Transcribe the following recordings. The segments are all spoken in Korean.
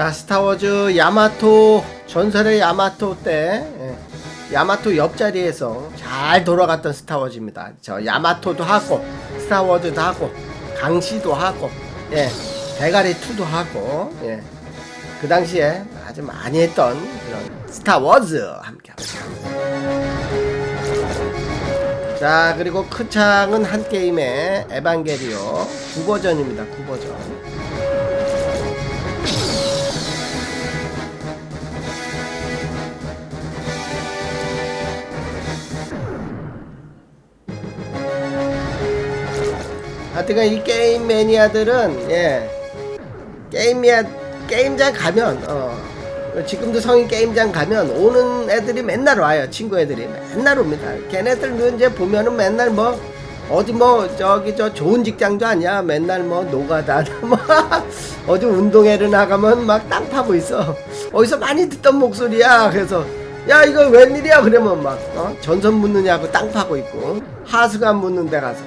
자, 스타워즈 야마토 전설의 야마토 때 예, 야마토 옆자리에서 잘 돌아갔던 스타워즈입니다. 저 야마토도 하고 스타워즈도 하고 강시도 하고 예, 대가리 2도 하고 예. 그 당시에 아주 많이 했던 그런 스타워즈 함께 합니다. 자, 그리고 크창은 한 게임에 에반게리오 9버전입니다. 9버전. 하여튼간 이 게임 매니아들은 예. 게임이야 게임장 가면 어. 지금도 성인 게임장 가면 오는 애들이 맨날 와요 친구 애들이. 맨날 옵니다. 걔네들 이제 보면은 맨날 뭐 어디 뭐 저기 저 좋은 직장도 아니야. 맨날 뭐 노가다 뭐 어디 운동회를 나가면 막 땅 파고 있어. 어디서 많이 듣던 목소리야. 그래서 야 이거 웬일이야? 그러면 막 어? 전선 묻느냐고 땅 파고 있고. 하수관 묻는 데 가서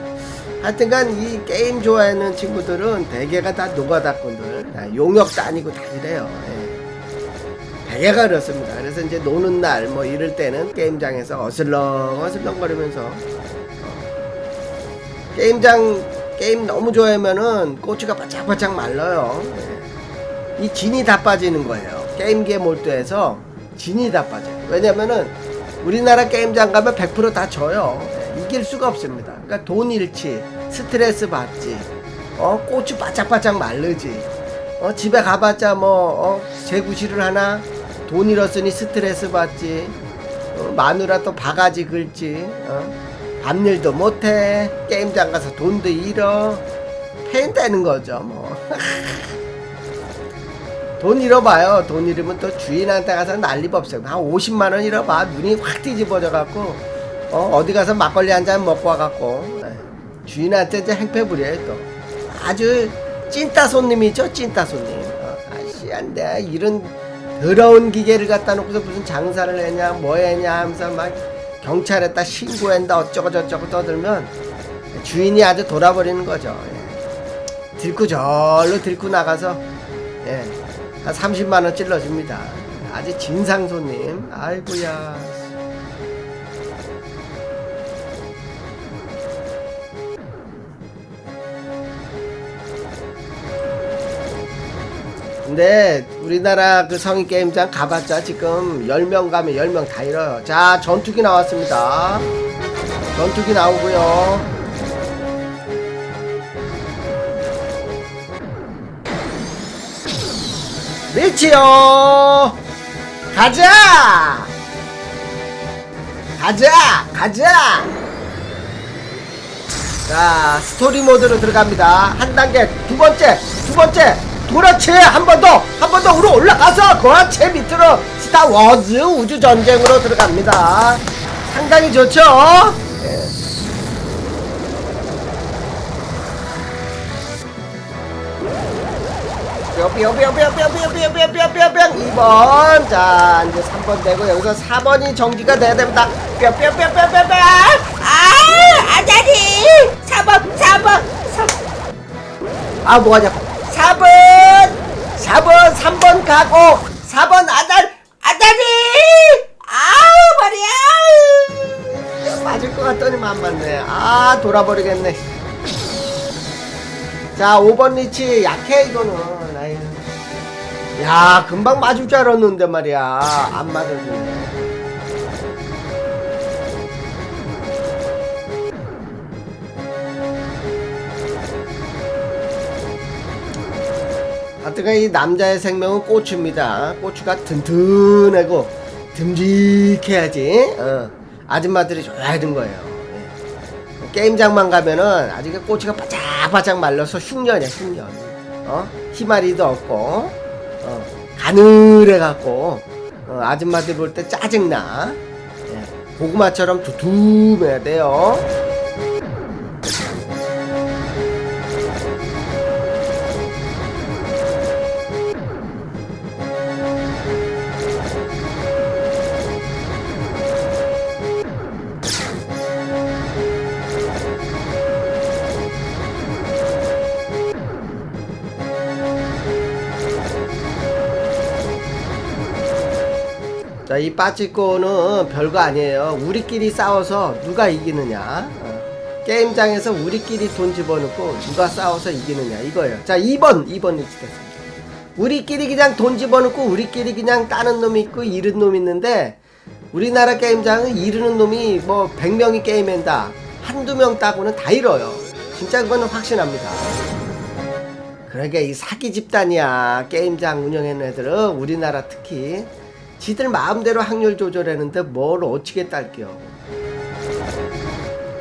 하여튼간 이 게임 좋아하는 친구들은 대개가 다 노가다꾼들. 아, 용역도 아니고 다 이래요. 예. 대개가 그렇습니다. 그래서 이제 노는 날 뭐 이럴 때는 게임장에서 어슬렁 어슬렁 거리면서 어, 게임장 게임 너무 좋아하면은 꼬치가 바짝바짝 말라요. 예. 이 진이 다 빠지는 거예요. 게임기에 몰두해서 진이 다 빠져요. 왜냐면은 우리나라 게임장 가면 100%다 져요. 예, 이길 수가 없습니다. 그러니까 돈 잃지 스트레스 받지 어 고추 바짝바짝 마르지 어 집에 가봤자 뭐 어, 재구실을 하나 돈 잃었으니 스트레스 받지 어, 마누라 또 바가지 긁지 어? 밤일도 못해 게임장 가서 돈도 잃어 팬 떼는 거죠 뭐 돈 잃어봐요. 돈 잃으면 또 주인한테 가서 난리법석. 한 50만 원 잃어봐. 눈이 확 뒤집어져 갖고 어, 어디 가서 막걸리 한 잔 먹고 와갖고 에, 주인한테 이제 행패 부려요 또. 아주 찐따 손님이죠, 찐따 손님. 어, 아씨 안돼 이런 더러운 기계를 갖다 놓고서 무슨 장사를 했냐, 뭐 했냐 하면서 막 경찰에다 신고한다 어쩌고 저쩌고 떠들면 주인이 아주 돌아버리는 거죠. 예. 들고 절로 들고 나가서 예. 한 30만 원 찔러줍니다. 아주 진상 손님. 아이고야. 근데 우리나라 그 성인 게임장 가봤자 지금 10명 가면 10명 다 잃어요. 자, 전투기 나왔습니다. 전투기 나오고요. 밀치요 가자 가자 가자 자 스토리 모드로 들어갑니다 한 단계 두 번째 두 번째 그렇지 한번 더 한 번더 우로 올라가서 그렇지 밑으로 스타워즈 우주전쟁으로 들어갑니다 상당히 좋죠 예. 뿅뿅뿅뿅뿅뿅뿅뿅뿅뿅뿅 2번 자 이제 3번 되고 여기서 4번이 정지가 돼야 됩니다 뿅뿅뿅뿅뿅뿅 아, 아자리! 4번, 4번, 아 뭐하냐 4번 4번 3번 가고 4번 아달 아자리! 아우, 머리야! 맞을 것 같더니 안 맞네 아 돌아버리겠네 자 5번 리치 약해 이거는. 야 금방 맞을 줄 알았는데 말이야 안 맞아주네 하여튼간 이 남자의 생명은 고추입니다. 고추가 튼튼하고 듬직해야지 어, 아줌마들이 좋아하는 거예요. 예. 게임장만 가면은 아직 고추가 바짝바짝 말라서 흉년이야 흉년. 어? 희마리도 없고 어, 가늘해갖고 어, 아줌마들 볼 때 짜증나. 예. 고구마처럼 두툼해야 돼요. 자, 이 빠찌코는 별거 아니에요. 우리끼리 싸워서 누가 이기느냐. 어. 게임장에서 우리끼리 돈 집어넣고 누가 싸워서 이기느냐 이거예요. 자, 2번, 2번 일치됐습니다. 우리끼리 그냥 돈 집어넣고 우리끼리 그냥 따는 놈이 있고 잃은 놈이 있는데 우리나라 게임장은 이르는 놈이 뭐 100명이 게임한다. 한두 명 따고는 다 잃어요. 진짜 그거는 확신합니다. 그러니까 이 사기 집단이야. 게임장 운영하는 애들은 우리나라 특히 지들 마음대로 확률 조절하는데 뭘 어떻게 딸겨.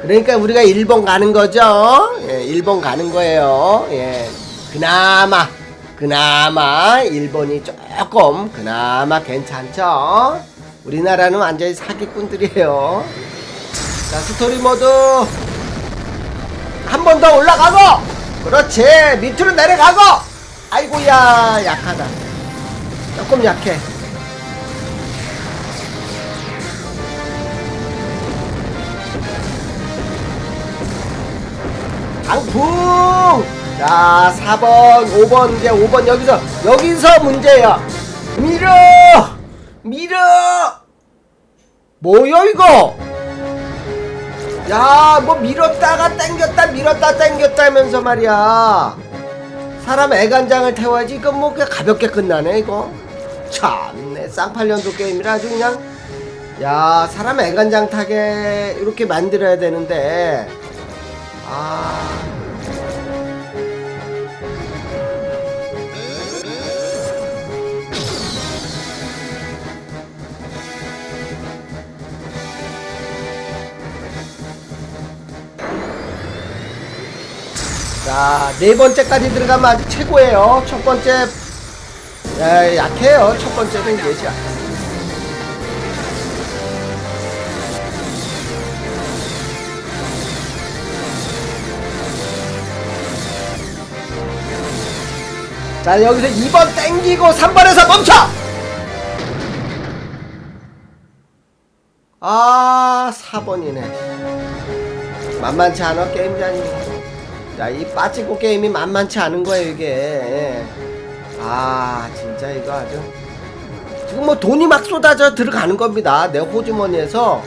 그러니까 우리가 일본 가는 거죠. 예, 일본 가는 거예요. 예. 그나마 그나마 일본이 조금 그나마 괜찮죠. 우리나라는 완전히 사기꾼들이에요. 자 스토리 모드 한 번 더 올라가고 그렇지 밑으로 내려가고 아이고야 약하다 조금 약해 강풍 자 4번 5번 이제 5번 여기서 여기서 문제야 밀어 밀어 뭐야 이거 야, 뭐 밀었다가 당겼다 밀었다 당겼다 하면서 말이야. 사람 애간장을 태워야지. 이건 뭐 가볍게 끝나네, 이거. 참네, 쌍팔년도 게임이라 아주 그냥. 야, 사람 애간장 타게 이렇게 만들어야 되는데. 아. 자, 네 번째까지 들어가면 아주 최고예요. 첫 번째, 에, 약해요. 첫 번째는 이제 약. 자, 여기서 2번 땡기고 3번에서 멈춰! 아, 4번이네. 만만치 않아, 게임장이. 자, 이 빠지고 게임이 만만치 않은 거예요, 이게. 예. 아, 진짜 이거 아주. 지금 뭐 돈이 막 쏟아져 들어가는 겁니다. 내 호주머니에서.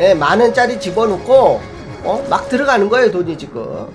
예, 만 원짜리 집어넣고, 어? 막 들어가는 거예요, 돈이 지금.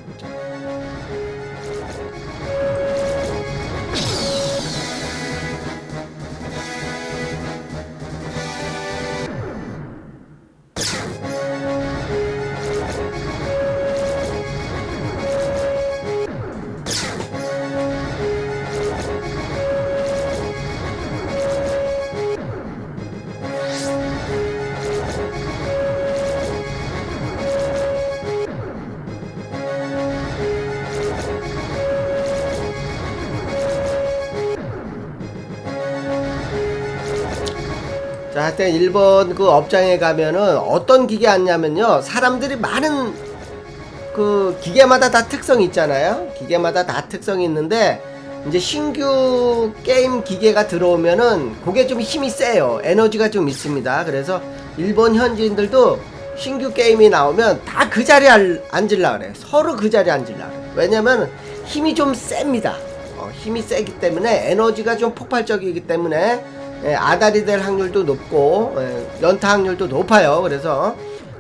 하여튼 일본 그 업장에 가면은 어떤 기계 왔냐면요. 사람들이 많은 그 기계마다 다 특성이 있잖아요. 기계마다 다 특성이 있는데 이제 신규 게임 기계가 들어오면은 그게 좀 힘이 세요. 에너지가 좀 있습니다. 그래서 일본 현지인들도 신규 게임이 나오면 다 그 자리에 알- 앉으려 그래요. 서로 그 자리에 앉으려 그래요. 왜냐면 힘이 좀 셉니다. 어, 힘이 세기 때문에 에너지가 좀 폭발적이기 때문에 예, 아다리 될 확률도 높고 예, 연타 확률도 높아요. 그래서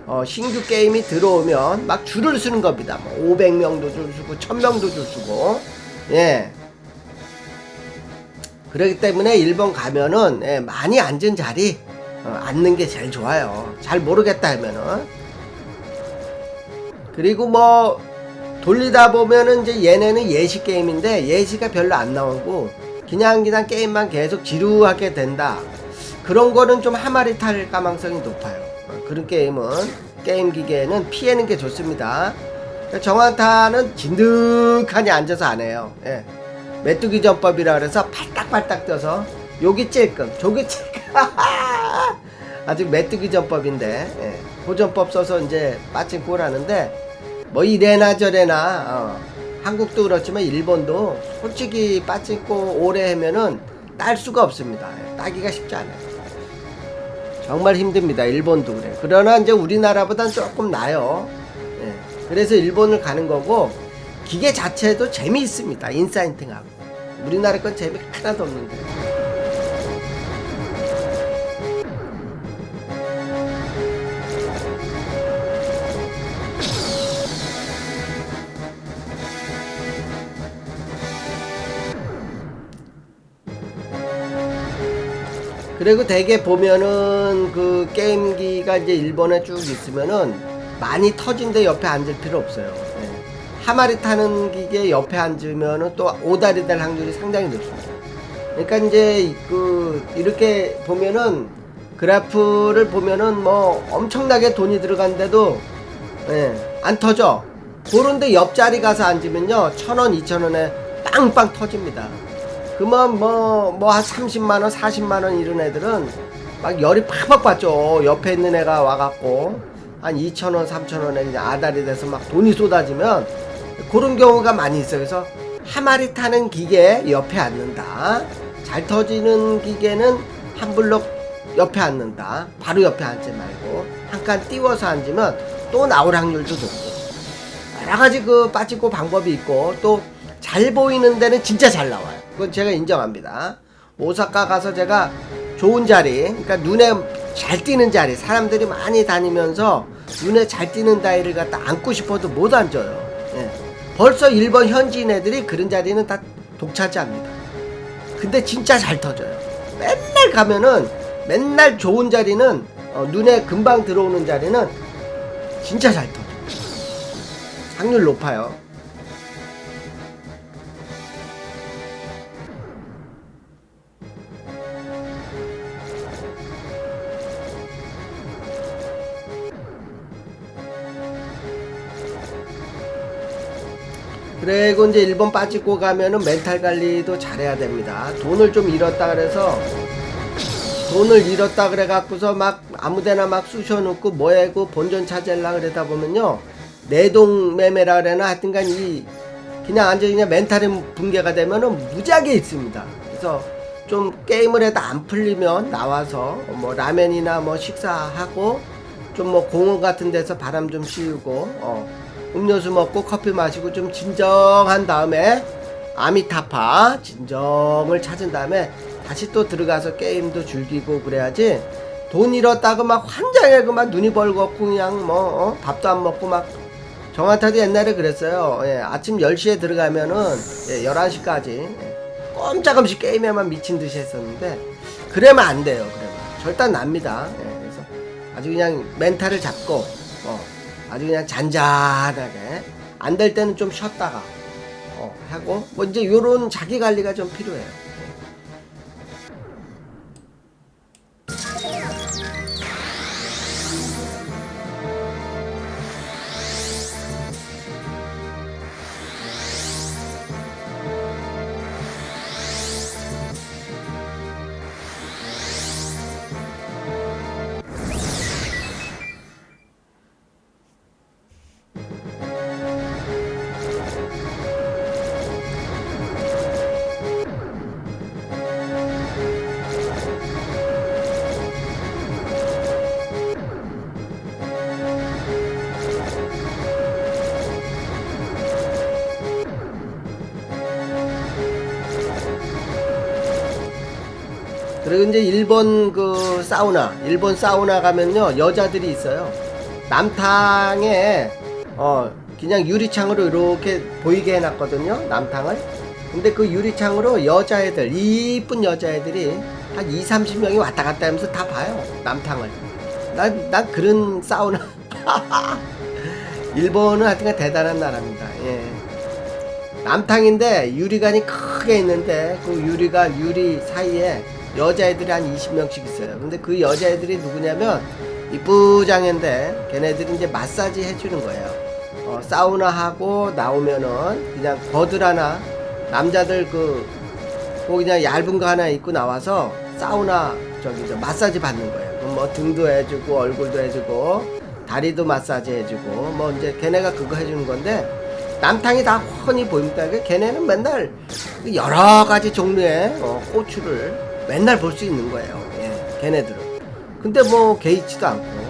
어, 신규 게임이 들어오면 막 줄을 서는 겁니다. 뭐 500명도 줄 서고 1000명도 줄 서고 예. 그렇기 때문에 일본 가면은 예, 많이 앉은 자리 어, 앉는 게 제일 좋아요. 잘 모르겠다 하면은 그리고 뭐 돌리다 보면은 이제 얘네는 예시 게임인데 예시가 별로 안 나오고 그냥 그냥 게임만 계속 지루하게 된다. 그런 거는 좀 하마리 탈 가망성이 높아요. 어, 그런 게임은 게임 기계는 피하는 게 좋습니다. 정한타는 진득하니 앉아서 안 해요. 예. 메뚜기 전법이라 그래서 팔딱팔딱 떠서 여기 찔끔 저기 찔끔 아직 메뚜기 전법인데 예. 그 전법 써서 이제 빠칭골 하는데 뭐 이래나 저래나 어. 한국도 그렇지만 일본도 솔직히 빠칭고 오래 하면은 딸 수가 없습니다 예. 따기가 쉽지 않아요 정말 힘듭니다 일본도 그래 그러나 이제 우리나라보단 조금 나아요 예. 그래서 일본을 가는 거고 기계 자체도 재미있습니다. 인사이팅하고. 우리나라 건 재미 하나도 없는데. 그리고 대개 보면은 그 게임기가 이제 일본에 쭉 있으면은 많이 터진데 옆에 앉을 필요 없어요. 예. 한 마리 타는 기계 옆에 앉으면은 또 오다리 될 확률이 상당히 높습니다. 그러니까 이제 그 이렇게 보면은 그래프를 보면은 뭐 엄청나게 돈이 들어간데도 예, 안 터져. 그런데 옆자리 가서 앉으면요 천 원, 이천 원에 빵빵 터집니다. 그러면 뭐뭐 한 30만 원, 40만 원 이런 애들은 막 열이 팍팍 받죠. 옆에 있는 애가 와갖고 한 2천 원, 3천 원에 그냥 아다리 돼서 막 돈이 쏟아지면 그런 경우가 많이 있어요. 그래서 한 마리 타는 기계 옆에 앉는다. 잘 터지는 기계는 한 블록 옆에 앉는다. 바로 옆에 앉지 말고 한 칸 띄워서 앉으면 또 나올 확률도 높고 여러 가지 그 빠지고 방법이 있고 또 잘 보이는 데는 진짜 잘 나와요. 그건 제가 인정합니다. 오사카 가서 제가 좋은 자리, 그러니까 눈에 잘 띄는 자리, 사람들이 많이 다니면서 눈에 잘 띄는 다리를 갖다 앉고 싶어도 못 앉아요. 예. 벌써 일본 현지인 애들이 그런 자리는 다 독차지합니다. 근데 진짜 잘 터져요. 맨날 가면은 맨날 좋은 자리는 어, 눈에 금방 들어오는 자리는 진짜 잘 터져. 확률 높아요. 그리고 이제 일본 빠지고 가면은 멘탈 관리도 잘해야 됩니다. 돈을 좀 잃었다 그래서 돈을 잃었다 그래 갖고서 막 아무데나 막 쑤셔놓고 뭐해고 본전 찾으려 그러다 보면요 내동 매매라 그래나 하여튼간 이 그냥 앉아 그냥 멘탈이 붕괴가 되면은 무지하게 있습니다. 그래서 좀 게임을 해도 안 풀리면 나와서 뭐 라면이나 뭐 식사하고 좀 뭐 공원 같은 데서 바람 좀 씌우고 어, 음료수 먹고 커피 마시고 좀 진정한 다음에 아미타파 진정을 찾은 다음에 다시 또 들어가서 게임도 즐기고 그래야지. 돈 잃었다고 막 환장해. 그만 눈이 벌겋고 그냥 뭐 어? 밥도 안 먹고 막 정한타도 옛날에 그랬어요. 예, 아침 10시에 들어가면은 예, 11시까지. 예, 꼼짝없이 게임에만 미친 듯이 했었는데 그러면 안 돼요. 그러면 절대 납니다. 예, 그래서 아주 그냥 멘탈을 잡고 어, 아주 그냥 잔잔하게 안 될 때는 좀 쉬었다가 어, 하고 뭐 이제 요런 자기 관리가 좀 필요해요. 이제 일본 그 사우나, 일본 사우나 가면요 여자들이 있어요. 남탕에 어 그냥 유리창으로 이렇게 보이게 해놨거든요. 남탕을. 근데 그 유리창으로 여자애들, 이쁜 여자애들이 한 2, 30명이 왔다 갔다 하면서 다 봐요. 남탕을. 난, 난 그런 사우나. 일본은 하여튼간 대단한 나라입니다. 예. 남탕인데 유리관이 크게 있는데 그 유리관 유리 사이에 여자애들이 한 20명씩 있어요. 근데 그 여자애들이 누구냐면 이쁘장인데 걔네들이 이제 마사지 해주는 거예요. 어, 사우나 하고 나오면은 그냥 버들 하나 남자들 그, 그 그냥 얇은 거 하나 입고 나와서 사우나 저기 저 마사지 받는 거예요. 그럼 뭐 등도 해주고 얼굴도 해주고 다리도 마사지 해주고 뭐 이제 걔네가 그거 해주는 건데 남탕이 다 훤히 보입니다. 그 걔네는 맨날 그 여러 가지 종류의 어, 고추를 맨날 볼 수 있는 거예요. 예, 걔네들은. 근데 뭐 개의치도 않고.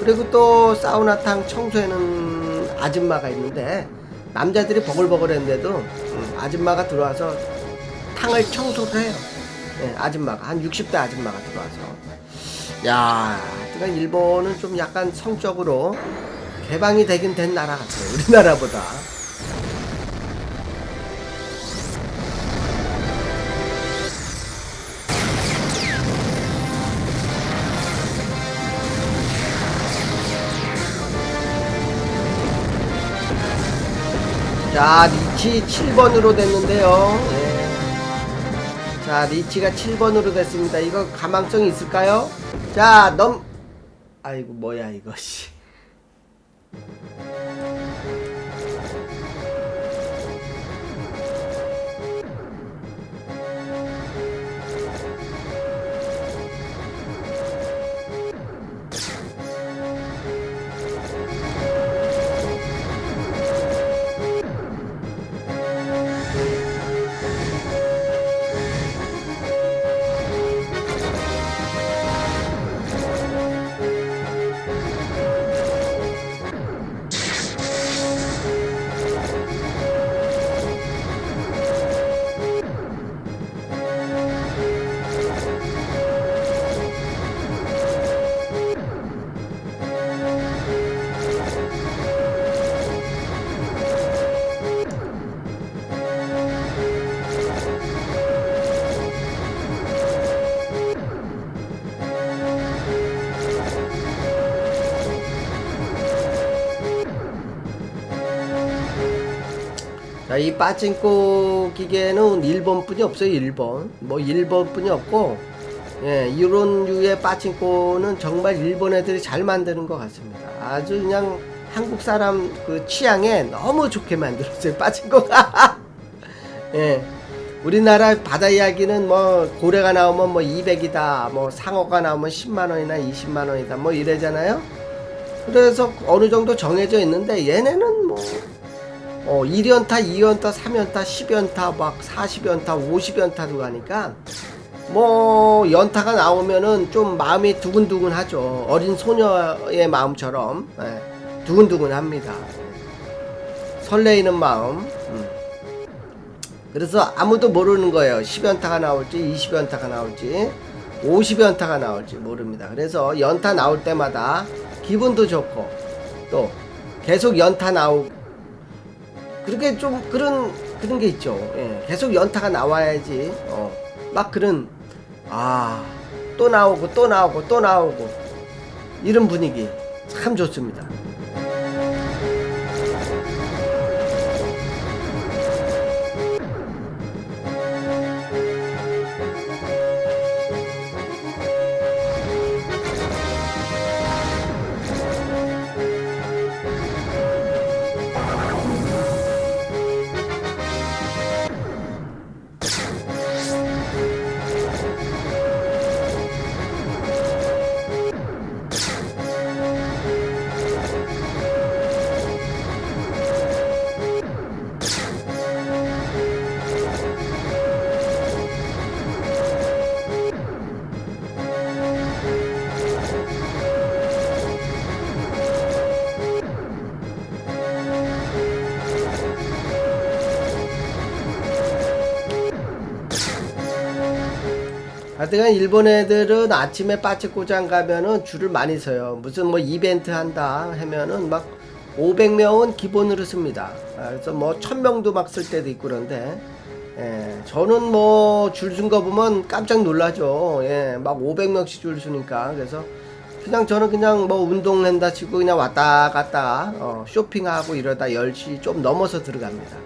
그리고 또 사우나탕 청소에는 아줌마가 있는데 남자들이 버글버글했는데도 음, 아줌마가 들어와서 탕을 청소를 해요. 예, 아줌마가 한 60대 아줌마가 들어와서. 야, 하여튼 일본은 좀 약간 성적으로 개방이 되긴 된 나라 같아요. 우리나라보다. 자, 리치 7번으로 됐는데요. 예. 자, 리치가 7번으로 됐습니다. 이거 가망성이 있을까요? 자, 넘, 아이고, 뭐야, 씨. 자, 이 빠찡코 기계는 1번뿐이 없어요, 1번. 뭐 1번뿐이 없고, 예, 이런 류의 빠찡코는 정말 일본 애들이 잘 만드는 것 같습니다. 아주 그냥 한국 사람 그 취향에 너무 좋게 만들었어요, 빠찡코가. 예. 우리나라 바다 이야기는 뭐 고래가 나오면 뭐 200이다, 뭐 상어가 나오면 10만 원이나 20만 원이다, 뭐 이래잖아요. 그래서 어느 정도 정해져 있는데 얘네는 뭐 어, 1연타, 2연타, 3연타, 10연타, 막 40연타, 50연타도 가니까 뭐 연타가 나오면은 좀 마음이 두근두근 하죠. 어린 소녀의 마음처럼 예, 두근두근 합니다. 설레이는 마음. 음. 그래서 아무도 모르는 거예요. 10연타가 나올지, 20연타가 나올지, 50연타가 나올지 모릅니다. 그래서 연타 나올 때마다 기분도 좋고 또 계속 연타 나오고 그렇게 좀 그런 그런 게 있죠. 예, 계속 연타가 나와야지. 어, 막 그런 아 또 나오고 또 나오고 또 나오고 이런 분위기 참 좋습니다. 하여튼 일본 애들은 아침에 빠찌고장 가면은 줄을 많이 서요. 무슨 뭐 이벤트 한다 하면은 막 500명은 기본으로 씁니다. 아, 그래서 뭐 1000명도 막 쓸 때도 있고 그런데 예, 저는 뭐 줄 쓴 거 보면 깜짝 놀라죠. 예, 막 500명씩 줄 서니까 그래서 그냥 저는 그냥 뭐 운동한다 치고 그냥 왔다 갔다 어, 쇼핑하고 이러다 10시 좀 넘어서 들어갑니다.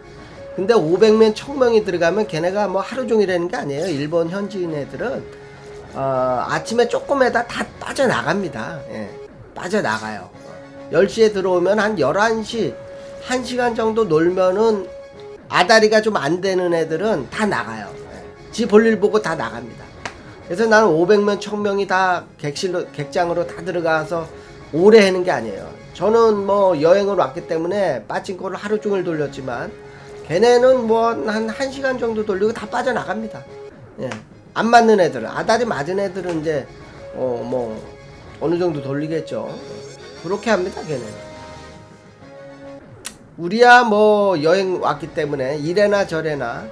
근데 500명, 1000명이 들어가면 걔네가 뭐 하루 종일 하는 게 아니에요. 일본 현지인 애들은 어, 아침에 조금에다 다 빠져나갑니다. 예, 빠져나가요. 어, 10시에 들어오면 한 11시, 1시간 정도 놀면은 아다리가 좀 안 되는 애들은 다 나가요. 예, 지 볼일 보고 다 나갑니다. 그래서 나는 500명, 1000명이 다 객실로, 객장으로 다 들어가서 오래 하는 게 아니에요. 저는 뭐 여행을 왔기 때문에 빠진코를 하루 종일 돌렸지만 걔네는 뭐 한 1시간 정도 돌리고 다 빠져나갑니다. 예. 안 맞는 애들은 아다리 맞은 애들은 이제 어 뭐 어느 정도 돌리겠죠. 그렇게 합니다, 걔네는. 우리야 뭐 여행 왔기 때문에 이래나 저래나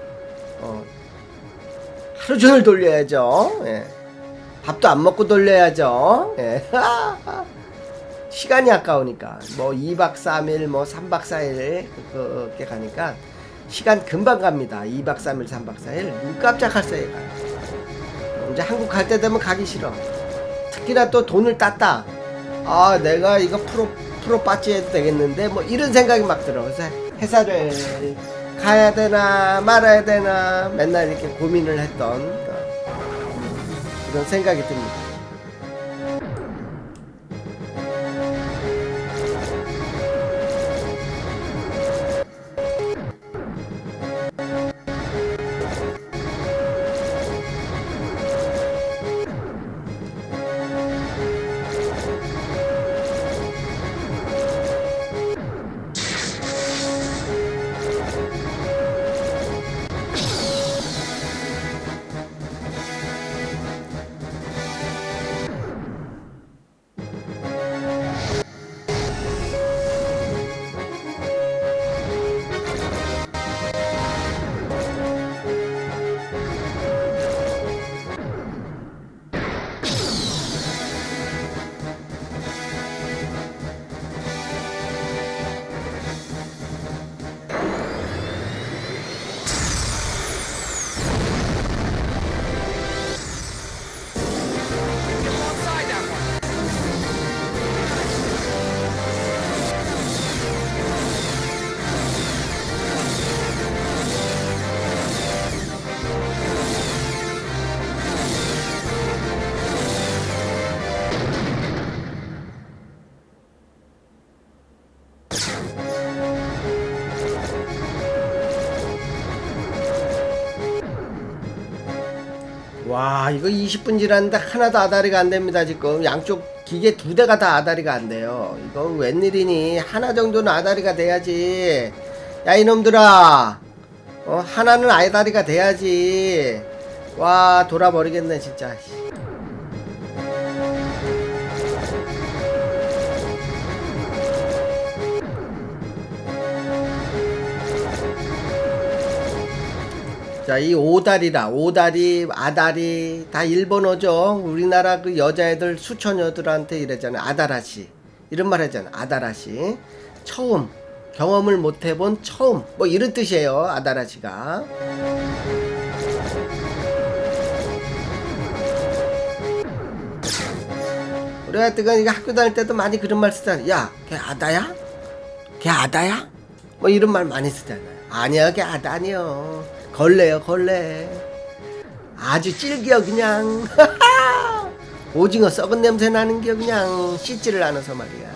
어 하루 종일 돌려야죠. 예. 밥도 안 먹고 돌려야죠. 예. 시간이 아까우니까 뭐 2박 3일 뭐 3박 4일 그렇게 가니까 시간 금방 갑니다. 2박 3일 3박 4일 눈 깜짝할 새에 가요. 이제 한국 갈 때 되면 가기 싫어. 특히나 또 돈을 땄다. 아 내가 이거 프로 프로 빠찌 해도 되겠는데 뭐 이런 생각이 막 들어. 그래서 회사를 가야 되나 말아야 되나 맨날 이렇게 고민을 했던 어, 그런 생각이 듭니다. 이거 20분 지났는데 하나도 아다리가 안 됩니다 지금. 양쪽 기계 두 대가 다 아다리가 안 돼요. 이거 웬일이니? 하나 정도는 아다리가 돼야지. 야 이놈들아. 어 하나는 아다리가 돼야지. 와 돌아버리겠네 진짜 자, 이 오다리라, 오다리, 아다리, 다 일본어죠. 우리나라 그 여자애들 수천여들한테 이랬잖아요. 아다라시. 이런 말 하잖아요. 아다라시. 처음. 경험을 못 해본 처음. 뭐 이런 뜻이에요. 아다라시가. 우리 하여튼간 이거 학교 다닐 때도 많이 그런 말 쓰잖아요. 야, 걔 아다야? 걔 아다야? 뭐 이런 말 많이 쓰잖아요. 아니야, 걔 아다 아니요. 걸레요, 걸레. 아주 질겨 그냥. 오징어 썩은 냄새 나는 게 그냥 씻지를 않아서 말이야.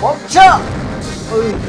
멈춰! 어이.